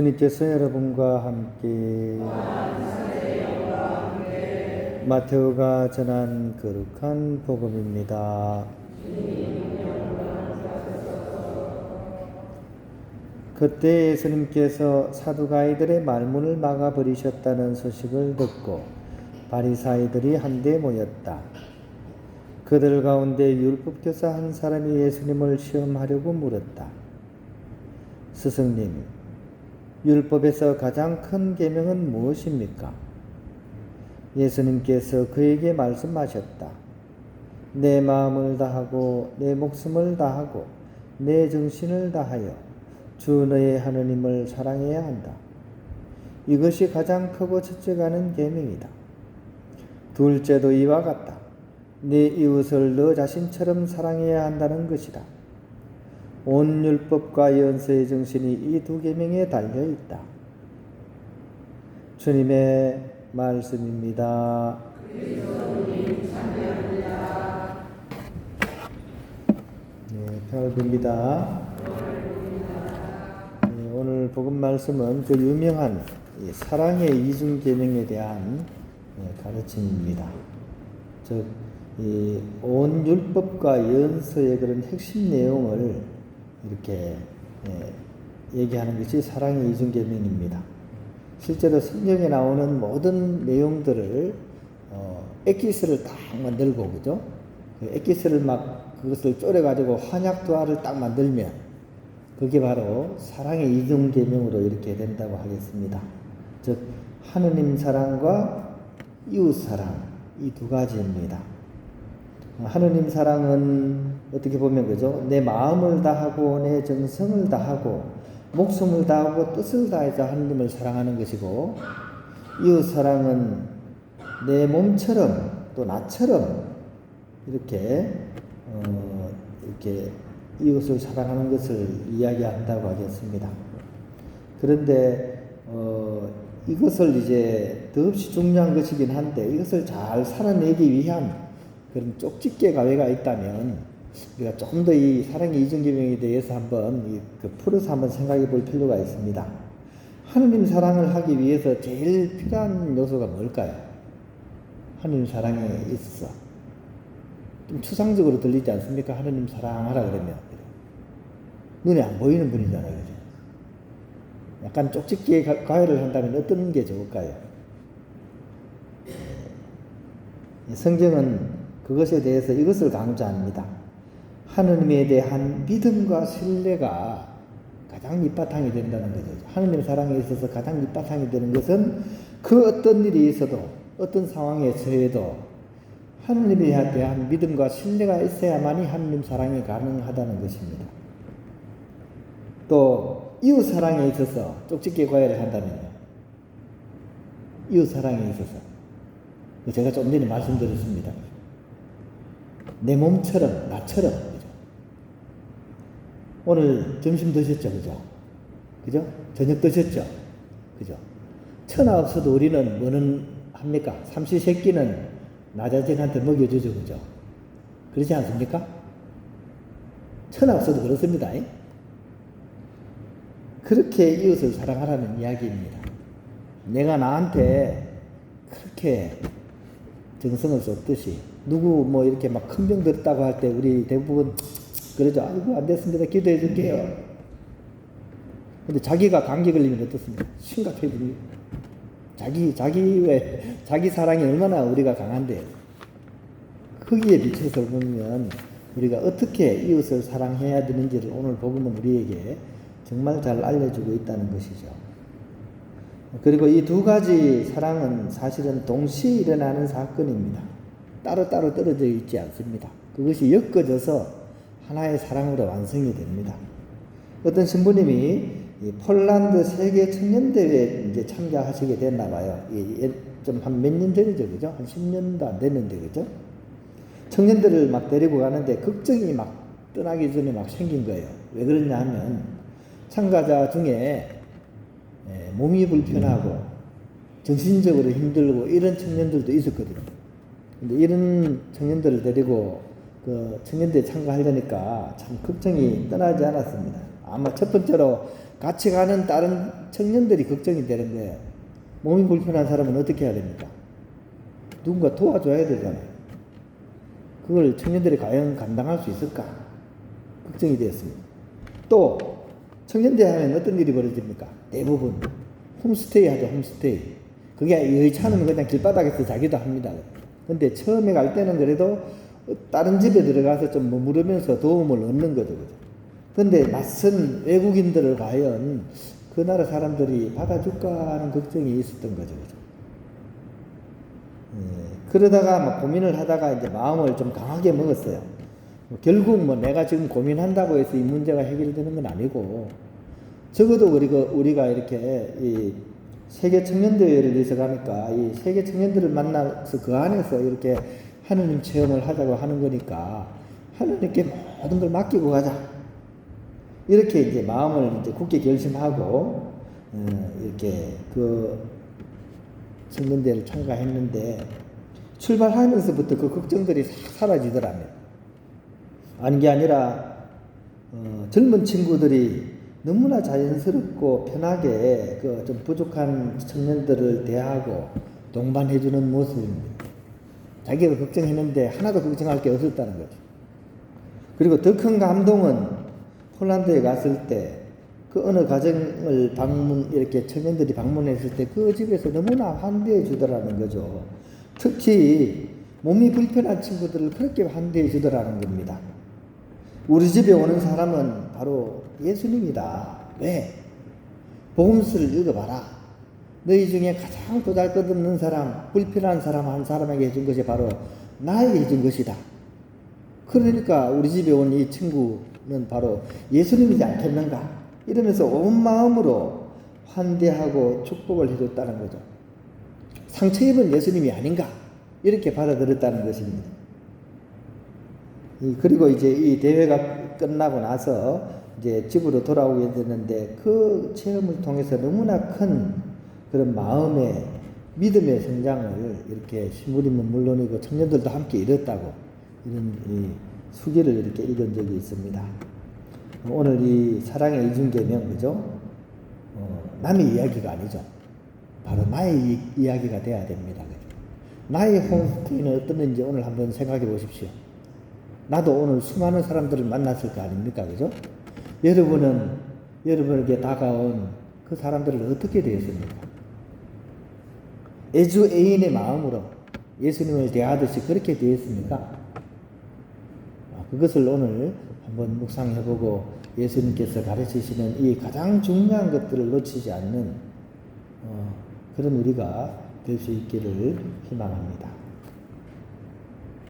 주님께서 여러분과 함께 마테오가 전한 거룩한 복음입니다. 그때 예수님께서 사두가이들의 말문을 막아 버리셨다는 소식을 듣고 바리사이들이 한데 모였다. 그들 가운데 율법교사 한 사람이 예수님을 시험하려고 물었다. 스승님, 율법에서 가장 큰 계명은 무엇입니까? 예수님께서 그에게 말씀하셨다. 내 마음을 다하고 내 목숨을 다하고 내 정신을 다하여 주 너의 하느님을 사랑해야 한다. 이것이 가장 크고 첫째 가는 계명이다. 둘째도 이와 같다. 네 이웃을 너 자신처럼 사랑해야 한다는 것이다. 온 율법과 연서의 정신이 이 두 계명에 달려 있다. 주님의 말씀입니다. 네, 별입니다. 네, 오늘 복음 말씀은 그 유명한 이 사랑의 이중 계명에 대한 네, 가르침입니다. 즉, 이온 율법과 연서의 그런 핵심 내용을 이렇게 예, 얘기하는 것이 사랑의 이중 계명입니다. 실제로 성경에 나오는 모든 내용들을 어, 엑기스를 딱 만들고 그죠? 그 엑기스를 막 그것을 쪼려 가지고 환약 도화를 딱 만들면 그게 바로 사랑의 이중 계명으로 이렇게 된다고 하겠습니다. 즉 하느님 사랑과 이웃 사랑 이 두 가지입니다. 하느님 사랑은 어떻게 보면 그죠? 내 마음을 다하고 내 정성을 다하고 목숨을 다하고 뜻을 다해서 하느님을 사랑하는 것이고 이웃 사랑은 내 몸처럼 또 나처럼 이렇게 어, 이렇게 이웃을 사랑하는 것을 이야기한다고 하겠습니다. 그런데 어, 이것을 이제 더없이 중요한 것이긴 한데 이것을 잘 살아내기 위한 그런 쪽집게 가외가 있다면 우리가 조금 더 이 사랑의 이중계명에 대해서 한번 그 풀어서 한번 생각해 볼 필요가 있습니다. 하느님 사랑을 하기 위해서 제일 필요한 요소가 뭘까요? 하느님 사랑에 있어서 좀 추상적으로 들리지 않습니까? 하느님 사랑하라 그러면 눈에 안 보이는 분이잖아요, 그죠? 약간 쪽집게 가해를 한다면 어떤 게 좋을까요? 성경은 그것에 대해서 이것을 강조합니다. 하느님에 대한 믿음과 신뢰가 가장 밑바탕이 된다는 거죠. 하느님 사랑에 있어서 가장 밑바탕이 되는 것은 그 어떤 일이 있어도 어떤 상황에 처해도 하느님에 대한 믿음과 신뢰가 있어야만이 하느님 사랑이 가능하다는 것입니다. 또 이웃 사랑에 있어서 쪽집게 과외를 한다면요. 이웃 사랑에 있어서 제가 좀 전에 말씀드렸습니다. 내 몸처럼 나처럼 그죠? 오늘 점심 드셨죠, 그죠? 그죠? 저녁 드셨죠, 그죠? 천하 없어도 우리는 뭐는 합니까? 삼시세끼는 나자진한테 먹여주죠, 그죠? 그렇지 않습니까? 천하 없어도 그렇습니다. 그렇게 이웃을 사랑하라는 이야기입니다. 내가 나한테 그렇게 정성을 쏟듯이 누구 뭐 이렇게 막 큰 병 들었다고 할 때 우리 대부분 그러죠. 아이고 안 됐습니다. 기도해 줄게요. 근데 자기가 감기 걸리면 어떻습니까? 심각해 버리 자기 자기 왜 자기 사랑이 얼마나 우리가 강한데 거기에 비춰서 보면 우리가 어떻게 이웃을 사랑해야 되는지를 오늘 복음은 우리에게 정말 잘 알려주고 있다는 것이죠. 그리고 이 두 가지 사랑은 사실은 동시에 일어나는 사건입니다. 따로따로 떨어져 있지 않습니다. 그것이 엮어져서 하나의 사랑으로 완성이 됩니다. 어떤 신부님이 폴란드 세계 청년대회에 이제 참가하시게 됐나 봐요. 좀 한 몇 년 전이죠, 그죠? 한 10년도 안 됐는데, 그죠? 청년들을 막 데리고 가는데 걱정이 막 떠나기 전에 막 생긴 거예요. 왜 그러냐 하면 참가자 중에 몸이 불편하고 정신적으로 힘들고 이런 청년들도 있었거든요. 근데 이런 청년들을 데리고 그 청년대에 참가하려니까 참 걱정이 떠나지 않았습니다. 아마 첫 번째로 같이 가는 다른 청년들이 걱정이 되는 거예요. 몸이 불편한 사람은 어떻게 해야 됩니까? 누군가 도와줘야 되잖아요. 그걸 청년들이 과연 감당할 수 있을까? 걱정이 되었습니다. 또 청년대 하면 어떤 일이 벌어집니까? 대부분 홈스테이 하죠, 홈스테이. 그게 여의치 않으면 그냥 길바닥에서 자기도 합니다. 근데 처음에 갈 때는 그래도 다른 집에 들어가서 좀 머무르면서 도움을 얻는 거죠. 근데 낯선 외국인들을 과연 그 나라 사람들이 받아줄까 하는 걱정이 있었던 거죠. 예, 그러다가 막 고민을 하다가 이제 마음을 좀 강하게 먹었어요. 뭐 결국 뭐 내가 지금 고민한다고 해서 이 문제가 해결되는 건 아니고 적어도 우리가 우리가 이렇게 이 세계 청년 대회를 위해서 가니까 이 세계 청년들을 만나서 그 안에서 이렇게 하느님 체험을 하자고 하는 거니까 하느님께 모든 걸 맡기고 가자. 이렇게 이제 마음을 이제 굳게 결심하고 어, 이렇게 그 청년대회를 참가했는데 출발하면서부터 그 걱정들이 싹 사라지더라면 아닌 게 아니라 어, 젊은 친구들이 너무나 자연스럽고 편하게 그 좀 부족한 청년들을 대하고 동반해주는 모습입니다. 자기가 걱정했는데 하나도 걱정할 게 없었다는 거죠. 그리고 더 큰 감동은 폴란드에 갔을 때 그 어느 가정을 방문 이렇게 청년들이 방문했을 때 그 집에서 너무나 환대해 주더라는 거죠. 특히 몸이 불편한 친구들을 그렇게 환대해 주더라는 겁니다. 우리 집에 오는 사람은 바로 예수님이다. 왜? 복음서를 읽어봐라. 너희 중에 가장 도달것없는 사람, 불편한 사람 한 사람에게 해준 것이 바로 나에게 해준 것이다. 그러니까 우리 집에 온 이 친구는 바로 예수님이지 않겠는가? 이러면서 온 마음으로 환대하고 축복을 해줬다는 거죠. 상처 입은 예수님이 아닌가? 이렇게 받아들였다는 것입니다. 이- 그리고 이제 이 대회가 끝나고 나서 이제 집으로 돌아오게 됐는데 그 체험을 통해서 너무나 큰 그런 마음의 믿음의 성장을 이렇게 시무림은 물론이고 청년들도 함께 이뤘다고 이런 이 수기를 이렇게 읽은 적이 있습니다. 오늘 이 사랑의 이중계명 그죠? 어, 남의 이야기가 아니죠. 바로 나의 이, 이야기가 돼야 됩니다. 나의 홈스테이는 어떻는지 오늘 한번 생각해 보십시오. 나도 오늘 수많은 사람들을 만났을 거 아닙니까? 그죠? 여러분은 여러분에게 다가온 그 사람들을 어떻게 대했습니까? 애주 애인의 마음으로 예수님을 대하듯이 그렇게 대했습니까? 아, 그것을 오늘 한번 묵상해보고 예수님께서 가르치시는 이 가장 중요한 것들을 놓치지 않는 어, 그런 우리가 될 수 있기를 희망합니다.